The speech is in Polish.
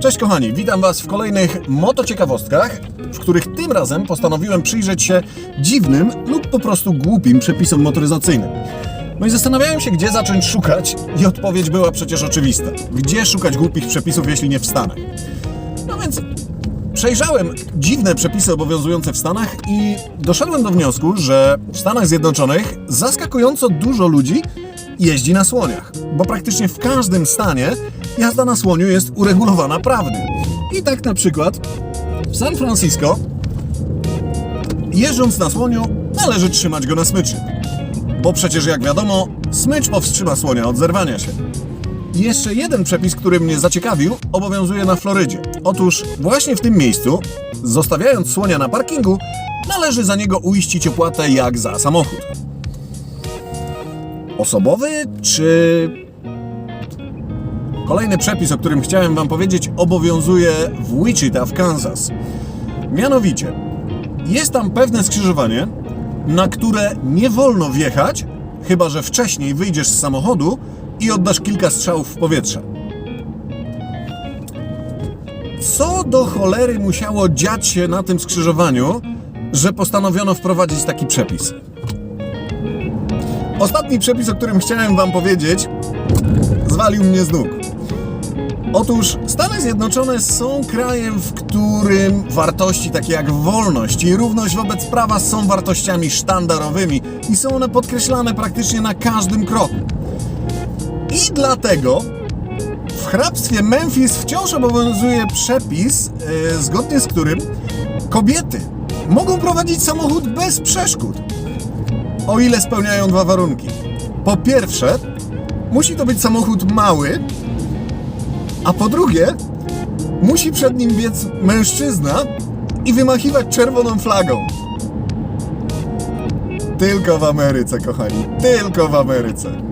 Cześć kochani, witam Was w kolejnych motociekawostkach, w których tym razem postanowiłem przyjrzeć się dziwnym lub po prostu głupim przepisom motoryzacyjnym. No i zastanawiałem się, gdzie zacząć szukać i odpowiedź była przecież oczywista. Gdzie szukać głupich przepisów, jeśli nie w Stanach? No więc przejrzałem dziwne przepisy obowiązujące w Stanach i doszedłem do wniosku, że w Stanach Zjednoczonych zaskakująco dużo ludzi jeździ na słoniach, bo praktycznie w każdym stanie jazda na słoniu jest uregulowana prawnie. I tak na przykład w San Francisco jeżdżąc na słoniu należy trzymać go na smyczy, bo przecież jak wiadomo smycz powstrzyma słonia od zerwania się. I Jeszcze jeden przepis, który mnie zaciekawił, obowiązuje na Florydzie. Otóż właśnie w tym miejscu, zostawiając słonia na parkingu, należy za niego uiścić opłatę jak za samochód. Osobowy czy. Kolejny przepis, o którym chciałem Wam powiedzieć, obowiązuje w Wichita w Kansas. Mianowicie, jest tam pewne skrzyżowanie, na które nie wolno wjechać, chyba że wcześniej wyjdziesz z samochodu i oddasz kilka strzałów w powietrze. Co do cholery musiało dziać się na tym skrzyżowaniu, że postanowiono wprowadzić taki przepis? Ostatni przepis, o którym chciałem Wam powiedzieć, zwalił mnie z nóg. Otóż Stany Zjednoczone są krajem, w którym wartości takie jak wolność i równość wobec prawa są wartościami sztandarowymi i są one podkreślane praktycznie na każdym kroku. I dlatego w hrabstwie Memphis wciąż obowiązuje przepis, e, zgodnie z którym kobiety mogą prowadzić samochód bez przeszkód, o ile spełniają dwa warunki. Po pierwsze, musi to być samochód mały, a po drugie, musi przed nim biec mężczyzna i wymachiwać czerwoną flagą. Tylko w Ameryce, kochani, tylko w Ameryce.